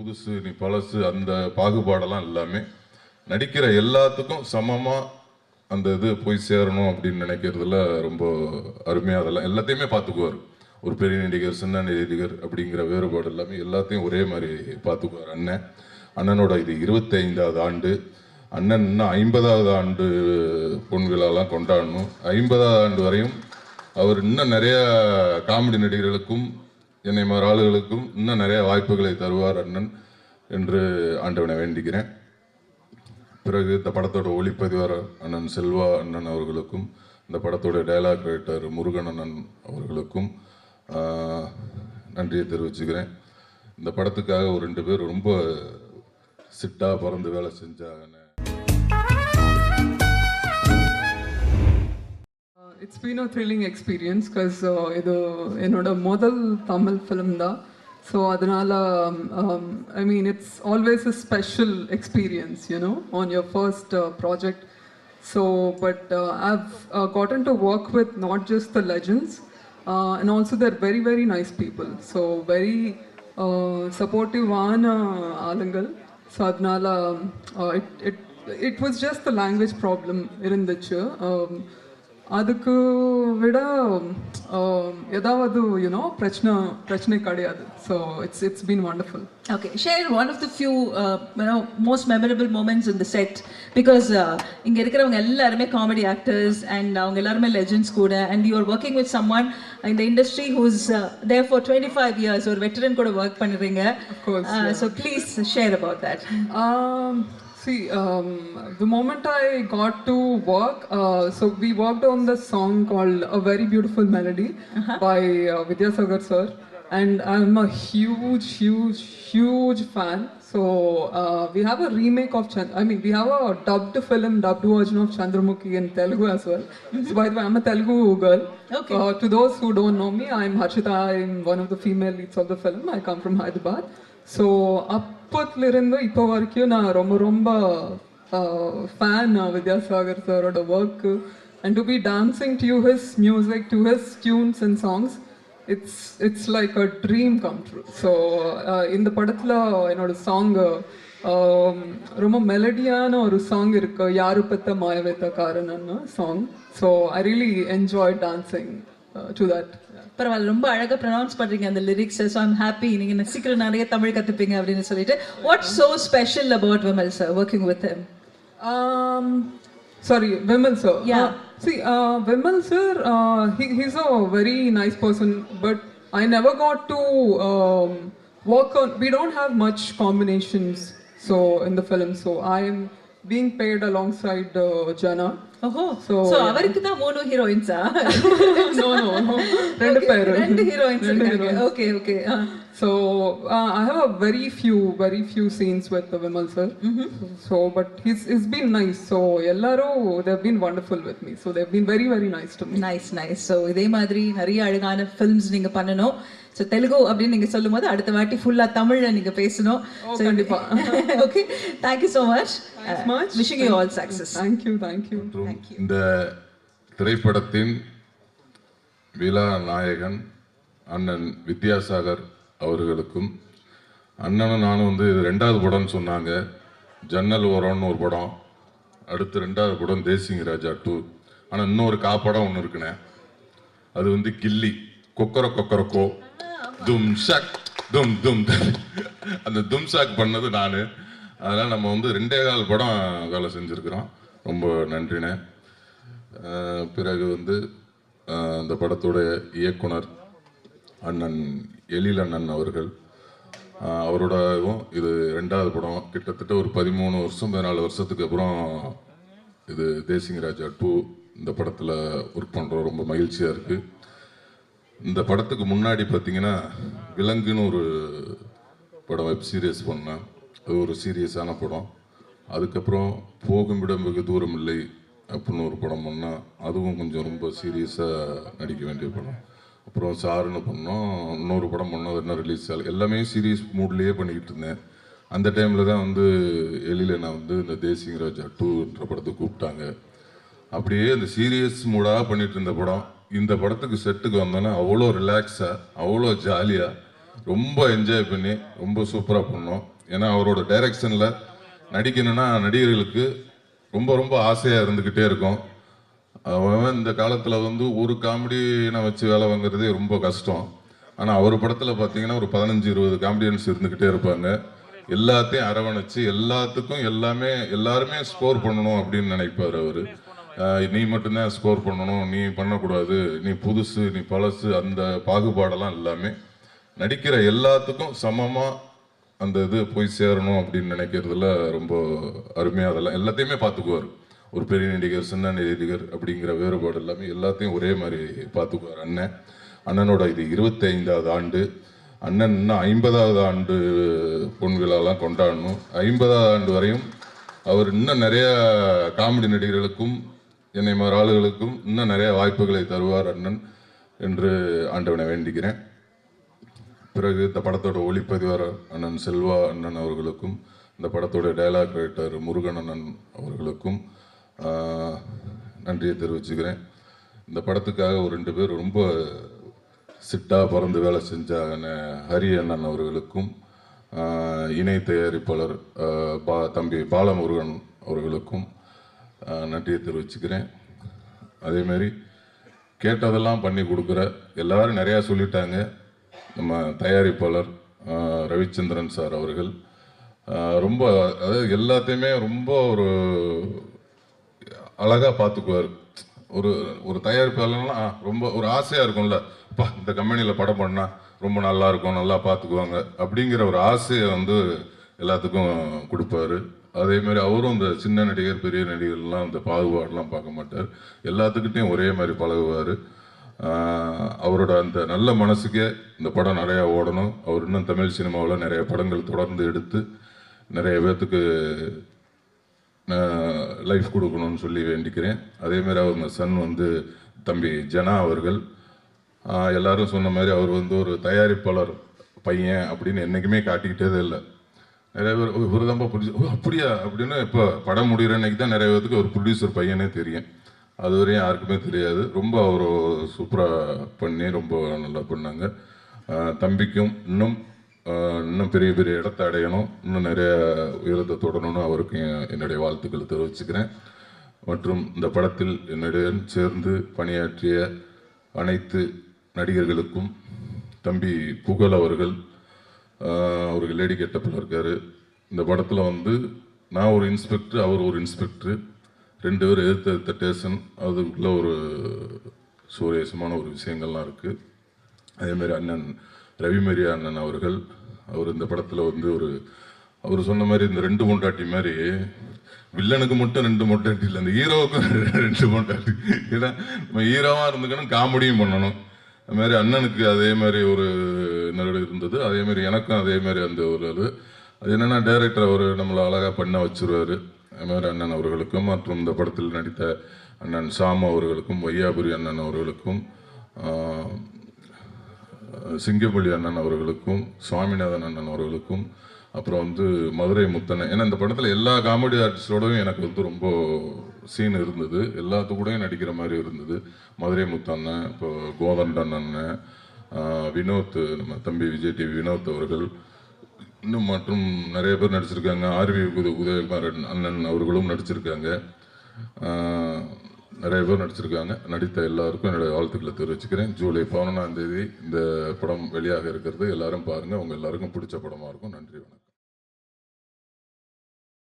புதுசு நீ பழசு அந்த பாகுபாடெல்லாம் எல்லாமே நடிக்கிற எல்லாத்துக்கும் சமமாக அந்த இது போய் சேரணும் அப்படின்னு நினைக்கிறதுல ரொம்ப அருமையாக அதெல்லாம் எல்லாத்தையுமே பார்த்துக்குவார் ஒரு பெரிய நடிகர் சின்ன நடிகர் அப்படிங்கிற வேறுபாடு எல்லாமே எல்லாத்தையும் ஒரே மாதிரி பார்த்துக்குவார் அண்ணன். அண்ணனோட இது இருபத்தைந்தாவது ஆண்டு. அண்ணன் இன்னும் ஐம்பதாவது ஆண்டு பொன் விழாலாம் கொண்டாடணும். ஐம்பதாவது ஆண்டு வரையும் அவர் இன்னும் நிறையா காமெடி நடிகர்களுக்கும் என்னை மாதிரி ஆளுகளுக்கும் இன்னும் நிறைய வாய்ப்புகளை தருவார் அண்ணன் என்று ஆண்டவனை வேண்டிக்கிறேன். பிறகு இந்த படத்தோட ஒளிப்பதிவார் அண்ணன் செல்வா அண்ணன் அவர்களுக்கும் இந்த படத்தோட டைலாக் ரைட்டர் முருகன் அண்ணன் அவர்களுக்கும் நன்றியை தெரிவிச்சுக்கிறேன். இந்த படத்துக்காக ஒரு ரெண்டு பேர் ரொம்ப சிட்டாக பறந்து வேலை செஞ்சாங்கன்னு it's been a thrilling experience because இது என்னோட முதல் தமிழ் ஃபிலிம் தான் ஸோ அதனால I mean it's always a special experience you know on your first project so but I've gotten to work with not just the legends and also they're very very nice people so very சப்போர்ட்டிவான ஆளுங்கள். So அதனால it it it was just the language problem இருந்துச்சு. Um, அதுக்கு விட um, ஏதாவது you know பிரச்சனை பிரச்சனை கிடையாது. So it's it's been wonderful few uh, you know most memorable moments in the set. Because uh, இங்க இருக்கிறவங்க எல்லாருமே காமெடி ஆக்டர்ஸ் அண்ட் அவங்க எல்லாருமே லெஜெண்ட்ஸ் கூட. And you are working with someone இந்த industry who's there for twenty five years ஒரு veteran கூட work பண்ணுறீங்க so please share about that see, um, the moment I got to work, uh, so we worked on the song called "A Very Beautiful Melody" by uh, Vidyasagar sir, and I'm a huge, huge, huge fan. So uh, we have a remake of Chand- I mean, we have a dubbed film, dubbed version of Chandramukhi in Telugu as well. So by the way, I'm a Telugu girl. Okay. Uh, to those who don't know me, I'm Harshita. I'm one of the female leads of the film. I come from Hyderabad. So அப்பத்துலேருந்து இப்போ வரைக்கும் நான் ரொம்ப ரொம்ப fan Vidyasagar சாரோட work and to be dancing to his music to his tunes and songs it's it's like a dream come true so இந்த படத்தில் என்னோட song ரொம்ப மெலடியான ஒரு சாங் இருக்கு. யாரு பெத்த மாயவேத்த காரணன்னு song so I really enjoy dancing to that பரவாயில்ல ரொம்ப அழகா ப்ரொனவுன்ஸ் பண்றீங்க அந்த லிரிக்ஸ் ஸோ ஐம் ஹாப்பி நீங்க இன்னும் சீக்கிரம் நிறைய தமிழ் கத்துப்பீங்க அப்படின்னு சொல்லிட்டு what so special about Vimal sir working with him Um, sorry, Vimal sir. Yeah. Uh, see, uh, Vimal sir, uh, he, he's a very nice person, but I never got to um, work on. We don't have much combinations, so in the film. So I'm being paid alongside uh, Jana. ஓஹோ So, so அவருக்கு தான் மூணு ஹீரோயின்ஸா no, no, no. ரெண்டு பேரு. ரெண்டு heroines ரெண்டு இருக்காங்க heroines. Okay okay So uh, I have a very few, very few scenes with the Vimal sir. So, but he's he's been nice. So எல்லாரும் they've been wonderful with me. So they've been very very nice to me. Nice nice so இதே மாதிரி நிறைய அழகான films நீங்க பண்ணணும் so Telugu அப்படின்னு நீங்க சொல்லும்போது அடுத்த வாட்டி ஃபுல்லா தமிழ்ல நீங்க பேசணும். கண்டிப்பா. Okay thank you so much much. Wishing you all you, thank you. மற்றும் இந்த திரைப்படத்தின் விழா நாயகன் அண்ணன் வித்யாசாகர் அவர்களுக்கும் அண்ணனும் நானும் வந்து இது ரெண்டாவது படம்னு சொன்னாங்க. ஜன்னல் ஓரம்னு ஒரு படம். அடுத்து ரெண்டாவது படம் தேசிங்க ராஜா டூ. ஆனால் இன்னொரு காப்படம் ஒன்று இருக்குண்ணே. அது வந்து கில்லி. கொக்கர கொக்கரக்கோ தும் ஷக் தும் தும் அந்த தும் ஷாக் பண்ணது நான். அதனால் நம்ம வந்து ரெண்டே கால் படம் வேலை செஞ்சுருக்குறோம். ரொம்ப நன்றிண்ணே. பிறகு வந்து அந்த இந்த படத்துடைய இயக்குனர் அண்ணன் எழில் அண்ணன் அவர்கள் அவரோடவும் இது ரெண்டாவது படம். கிட்டத்தட்ட ஒரு பதிமூணு வருஷம் பதினாலு வருஷத்துக்கு அப்புறம் இது தேசிங்க ராஜா டூ இந்த படத்தில் ஒர்க் பண்ணுறோம் ரொம்ப மகிழ்ச்சியாக இருக்குது இந்த படத்துக்கு முன்னாடி பார்த்தீங்கன்னா விலங்குன்னு ஒரு படம் வெப் சீரியஸ் பண்ணேன். அது ஒரு சீரியஸான படம். அதுக்கப்புறம் போகும் இடம் வெகு தூரம் இல்லை அப்படின்னு ஒரு படம் பண்ணேன். அதுவும் கொஞ்சம் ரொம்ப சீரியஸாக நடிக்க வேண்டிய படம். அப்புறம் சாருன்னு பண்ணோம். இன்னொரு படம் பண்ணோம். அது என்ன ரிலீஸ் ஆகல. எல்லாமே சீரியஸ் மூட்லேயே பண்ணிக்கிட்டு இருந்தேன். அந்த டைமில் தான் வந்து எழில நான் வந்து இந்த தேசிங் ராஜா டூன்ற படத்தை கூப்பிட்டாங்க. அப்படியே அந்த சீரியஸ் மூடாக பண்ணிகிட்டு இருந்த படம். இந்த படத்துக்கு செட்டுக்கு வந்தோன்னே அவ்வளோ ரிலாக்ஸாக அவ்வளோ ஜாலியாக ரொம்ப என்ஜாய் பண்ணி ரொம்ப சூப்பராக பண்ணோம். ஏன்னா அவரோட டைரக்ஷனில் நடிக்கணும்னா நடிகர்களுக்கு ரொம்ப ரொம்ப ஆசையாக இருந்துக்கிட்டே இருக்கும். அவன் இந்த காலத்தில் வந்து ஒரு காமெடினை வச்சு வேலை வாங்குறதே ரொம்ப கஷ்டம். ஆனால் அவர் படத்தில் பார்த்தீங்கன்னா ஒரு பதினஞ்சு இருபது காமெடியன்ஸ் இருந்துக்கிட்டே இருப்பாங்க. எல்லாத்தையும் அரவணைச்சு எல்லாத்துக்கும் எல்லாமே எல்லாருமே ஸ்கோர் பண்ணணும் அப்படின்னு நினைப்பார் அவர். நீ மட்டும்தான் ஸ்கோர் பண்ணணும் நீ பண்ணக்கூடாது நீ புதுசு நீ பழசு அந்த பாகுபாடெல்லாம் எல்லாமே நடிக்கிற எல்லாத்துக்கும் சமமாக அந்த இது போய் சேரணும் அப்படின்னு நினைக்கிறதுல ரொம்ப அருமையாக அதெல்லாம் எல்லாத்தையுமே பார்த்துக்குவார். ஒரு பெரிய நடிகர் சின்ன நடிகர் அப்படிங்கிற வேறுபாடு எல்லாமே எல்லாத்தையும் ஒரே மாதிரி பார்த்துக்குவார் அண்ணன். அண்ணனோட இது இருபத்தைந்தாவது ஆண்டு. அண்ணன் இன்னும் ஐம்பதாவது ஆண்டு பொன் விழாலாம் கொண்டாடணும். ஐம்பதாவது ஆண்டு வரையும் அவர் இன்னும் நிறையா காமெடி நடிகர்களுக்கும் என்னை மாதிரி ஆளுகளுக்கும் இன்னும் நிறைய வாய்ப்புகளை தருவார் அண்ணன் என்று ஆண்டவனை வேண்டிக்கிறேன். பிறகு இந்த படத்தோட ஒளிப்பதிவார் அண்ணன் செல்வா அண்ணன் அவர்களுக்கும் இந்த படத்தோட டைலாக் ரைட்டர் முருகன் அண்ணன் அவர்களுக்கும் நன்றியை தெரிவிச்சுக்கிறேன். இந்த படத்துக்காக ஒரு ரெண்டு பேர் ரொம்ப சிட்டாக பறந்து வேலை செஞ்ச ஹரி அண்ணன் அவர்களுக்கும் இணை தயாரிப்பாளர் பா தம்பி பாலமுருகன் அவர்களுக்கும் நன்றியை தெரிவிச்சுக்கிறேன். அதேமாரி கேட்டதெல்லாம் பண்ணி கொடுக்குற எல்லாரும் நிறையா சொல்லிட்டாங்க. நம்ம தயாரிப்பாளர் ரவிச்சந்திரன் சார் அவர்கள். ரொம்ப அதாவது எல்லாத்தையுமே ரொம்ப ஒரு அழகாக பார்த்துக்குவார். ஒரு ஒரு தயாரிப்பாளர்னா ரொம்ப ஒரு ஆசையாக இருக்கும்ல. அப்பா இந்த கம்பெனியில் படம் பண்ணால் ரொம்ப நல்லா இருக்கும் நல்லா பார்த்துக்குவாங்க. அப்படிங்கிற ஒரு ஆசையை வந்து எல்லாத்துக்கும் கொடுப்பாரு. அதே மாதிரி அவரும் இந்த சின்ன நடிகர் பெரிய நடிகர்லாம் இந்த பாகுபாடெலாம் பார்க்க மாட்டார். எல்லாத்துக்கிட்டையும் ஒரே மாதிரி பழகுவார். அவரோட அந்த நல்ல மனசுக்கே இந்த படம் நிறையா ஓடணும். அவர் இன்னும் தமிழ் சினிமாவில் நிறைய படங்கள் தொடர்ந்து எடுத்து நிறைய பேர்த்துக்கு லைஃப் கொடுக்கணும்னு சொல்லி வேண்டிக்கிறேன். அதே மாதிரி அவங்க சன் வந்து தம்பி ஜனா அவர்கள். எல்லாரும் சொன்ன மாதிரி அவர் வந்து ஒரு தயாரிப்பாளர் பையன் அப்படின்னு என்றைக்குமே காட்டிக்கிட்டதே இல்லை. நிறைய பேர் "ஓ, தான்ப்பா ப்ரொடியூசர் ஓ அப்படியா? அப்படின்னு இப்போ படம் முடிகிற அன்னைக்கு தான் நிறைய பேருக்கு ஒரு ப்ரொடியூசர் பையனே தெரியும். அது வரையும் யாருக்குமே தெரியாது. ரொம்ப அவர் சூப்பராக பண்ணி ரொம்ப நல்லா பண்ணாங்க. தம்பிக்கும் இன்னும் இன்னும் பெரிய பெரிய இடத்த அடையணும். இன்னும் நிறைய உயரத்தை தொடரணும்னு அவருக்கு என்னுடைய வாழ்த்துக்களை தெரிவிச்சுக்கிறேன். மற்றும் இந்த படத்தில் என்னுடன் சேர்ந்து பணியாற்றிய அனைத்து நடிகர்களுக்கும் தம்பி புகழ் அவர்கள் அவருக்கு லேடி கெட்டப்பில் இருக்கார். இந்த படத்தில் வந்து நான் ஒரு இன்ஸ்பெக்டர் அவர் ஒரு இன்ஸ்பெக்டர் ரெண்டு பேரும் எதிர்த்த எதிர்த்த டேஷன் அதுக்குள்ளே ஒரு சுவரேசமான ஒரு விஷயங்கள்லாம் இருக்குது அதேமாரி அண்ணன் ரவிமரி அண்ணன் அவர்கள் அவர் இந்த படத்தில் வந்து ஒரு அவர் சொன்ன மாதிரி இந்த ரெண்டு மூண்டாட்டி மாதிரி வில்லனுக்கு மட்டும் ரெண்டு மொண்டாட்டி இல்லை இந்த ஹீரோவுக்கும் ரெண்டு மொட்டாட்டி ஏன்னா நம்ம ஹீரோவாக இருந்துக்கணும் காமெடியும் பண்ணணும். அது மாதிரி அண்ணனுக்கு அதே மாதிரி ஒரு நிலவு இருந்தது. அதேமாரி எனக்கும் அதேமாரி அந்த ஒரு அது என்னன்னா டைரக்டர் அவர் நம்மளை அழகாக பண்ண வச்சுருவார். அதுமாதிரி அண்ணன் அவர்களுக்கும் மற்றும் இந்த படத்தில் நடித்த அண்ணன் சாமு அவர்களுக்கும் வையாபுரி அண்ணன் அவர்களுக்கும் சிங்கப்பள்ளி அண்ணன் அவர்களுக்கும் சுவாமிநாதன் அண்ணன் அவர்களுக்கும் அப்புறம் வந்து மதுரை முத்தனை ஏன்னா இந்த படத்தில் எல்லா காமெடி ஆர்டிஸ்டோடவும் எனக்கு வந்து ரொம்ப சீன் இருந்தது. எல்லாத்து கூடயும் நடிக்கிற மாதிரி இருந்தது. மதுரை முத்தண்ணன் இப்போ கோதண்டன் அண்ணன் வினோத் நம்ம தம்பி விஜய் டிவி வினோத் அவர்கள் இன்னும் மற்றும் நிறைய பேர் நடிச்சிருக்காங்க. ஆர்வி உத உதயகுமார் அண்ணன் அவர்களும் நடிச்சிருக்காங்க. நிறைய பேர் நடிச்சிருக்காங்க. நடித்த எல்லாருக்கும் என்னுடைய வாழ்த்துக்களை தெரிவிச்சுக்கிறேன். ஜூலை பதினொன்றாம் தேதி இந்த படம் வெளியாக இருக்கிறது. எல்லாரும் பாருங்கள் அவங்க எல்லாருக்கும் பிடிச்ச படமாக இருக்கும். நன்றி வணக்கம்.